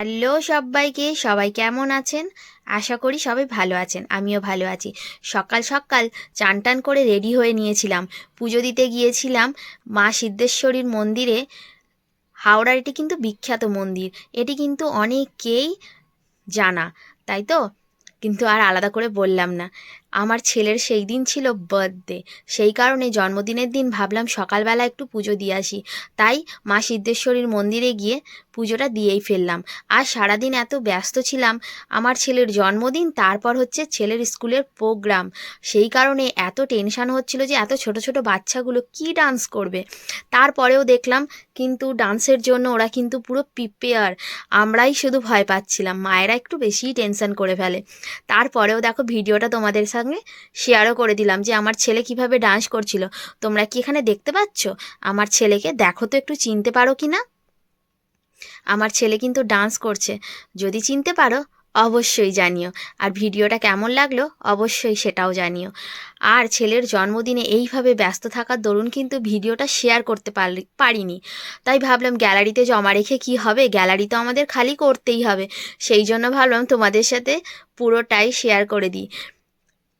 Hello সবাইকে, সবাই কেমন আছেন? আশা করি সবাই ভালো আছেন, আমিও ভালো আছি। সকাল সকাল চান টান করে রেডি হয়ে নিয়েছিলাম। পুজো দিতে গিয়েছিলাম মা সিদ্ধেশ্বরীর মন্দিরে। হাওড়ার এটি কিন্তু বিখ্যাত মন্দির, এটি কিন্তু অনেকেই জানা, তাই তো? কিন্তু আর আলাদা করে বললাম না। আমার ছেলের সেই দিন ছিল বার্থডে সেই কারণে জন্মদিনের দিন ভাবলাম সকালবেলা একটু পুজো দিয়ে আসি। তাই মা সিদ্ধেশ্বরীর মন্দিরে গিয়ে পুজোটা দিয়েই ফেললাম। আর সারাদিন এত ব্যস্ত ছিলাম, আমার ছেলের জন্মদিন, তারপর হচ্ছে ছেলের স্কুলের প্রোগ্রাম সেই কারণে এত টেনশান হচ্ছিল যে এত ছোট ছোট বাচ্চাগুলো কি ডান্স করবে? তারপরেও দেখলাম কিন্তু ডান্সের জন্য ওরা কিন্তু পুরো প্রিপেয়ার আমরাই শুধু ভয় পাচ্ছিলাম, মায়েরা একটু বেশিই টেনশান করে ফেলে। তারপরেও দেখো ভিডিওটা তোমাদের সঙ্গে শেয়ারও করে দিলাম যে আমার ছেলে কীভাবে ডান্স করছিল। তোমরা কি এখানে দেখতে পাচ্ছ? আমার ছেলেকে দেখো তো একটু চিনতে পারো কি না? আমার ছেলে কিন্তু ডান্স করছে। যদি চিনতে পারো, অবশ্যই জানিও। আর ভিডিওটা কেমন লাগল, অবশ্যই সেটাও জানিও। আর ছেলের জন্মদিনে এইভাবে ব্যস্ত থাকার দরুন কিন্তু ভিডিওটা শেয়ার করতে পারিনি। তাই ভাবলাম গ্যালারিতে জমা রেখে কি হবে? গ্যালারি তো আমাদের খালি করতেই হবে। সেই জন্য ভাবলাম তোমাদের সাথে পুরোটাই শেয়ার করে দিই।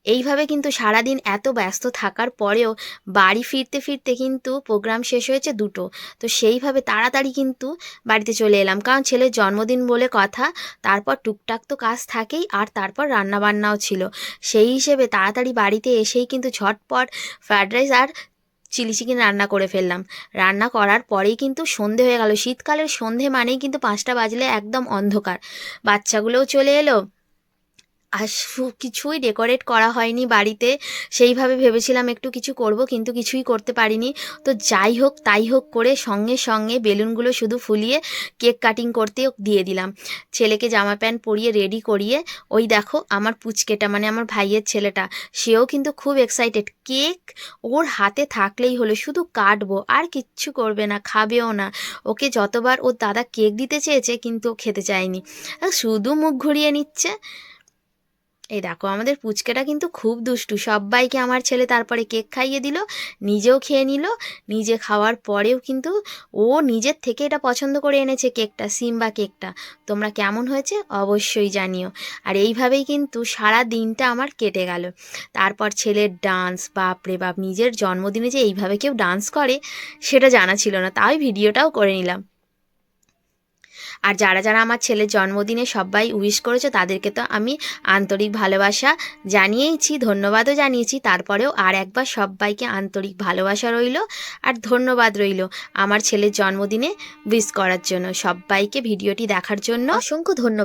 এইভাবে কিন্তু সারাদিন এত ব্যস্ত থাকার পরেও বাড়ি ফিরতে ফিরতে কিন্তু প্রোগ্রাম শেষ হয়েছে দুটো। তো সেইভাবে তাড়াতাড়ি কিন্তু বাড়িতে চলে এলাম। কারণ ছেলের জন্মদিন বলে কথা, তারপর টুকটাক তো কাজ থাকেই আর তারপর রান্নাবান্নাও ছিল। সেই হিসেবে তাড়াতাড়ি বাড়িতে এসেই কিন্তু ঝটপট ফ্রায়েড রাইস আর চিলি চিকেন রান্না করে ফেললাম। রান্না করার পরেই কিন্তু সন্ধে হয়ে গেল। শীতকালের সন্ধে মানেই কিন্তু পাঁচটা বাজলে একদম অন্ধকার। বাচ্চাগুলোও চলে এলো। আর কিছুই ডেকোরেট করা হয়নি বাড়িতে। সেইভাবে ভেবেছিলাম একটু কিছু করব, কিন্তু কিছুই করতে পারিনি। তো যাই হোক, তাই হোক করে সঙ্গে সঙ্গে বেলুনগুলো শুধু ফুলিয়ে কেক কাটিং করতে দিয়ে দিলাম। ছেলেকে জামা প্যান্ট পরিয়ে রেডি করিয়ে, ওই দেখো আমার পুচকেটা মানে আমার ভাইয়ের ছেলেটা, সেও কিন্তু খুব এক্সাইটেড কেক ওর হাতে থাকলেই হলো, শুধু কাটবো, আর কিচ্ছু করবে না, খাবেও না। ওকে যতবার ওর দাদা কেক দিতে চেয়েছে, কিন্তু ও খেতে চায়নি। শুধু মুখ ঘুরিয়ে নিচ্ছে। এই দেখো, আমাদের পুচকেটা কিন্তু খুব দুষ্টু। সবাইকে আমার ছেলে তারপরে কেক খাইয়ে দিল, নিজেও খেয়ে নিল, নিজে খাওয়ার পরেও কিন্তু ও নিজের থেকে এটা পছন্দ করে এনেছে কেকটা, সিম্বা কেকটা। তোমরা কেমন হয়েছে অবশ্যই জানিও। আর এইভাবেই কিন্তু সারা দিনটা আমার কেটে গেল। তারপর ছেলের ডান্স, বাপরে বাপ, নিজের জন্মদিনে যে এইভাবে কেউ ডান্স করে, সেটা জানা ছিল না। তাই ভিডিওটাও করে নিলাম। আর যারা যারা আমার ছেলের জন্মদিনে সবাই উইশ করেছে, তাদেরকে তো আমি আন্তরিক ভালোবাসা জানিয়েইছি ধন্যবাদও জানিয়েছি। তারপরেও আর একবার সবাইকে আন্তরিক ভালোবাসা রইল আর ধন্যবাদ রইল আমার ছেলের জন্মদিনে উইশ করার জন্য। সবাইকে ভিডিওটি দেখার জন্য অসংখ্য ধন্যবাদ।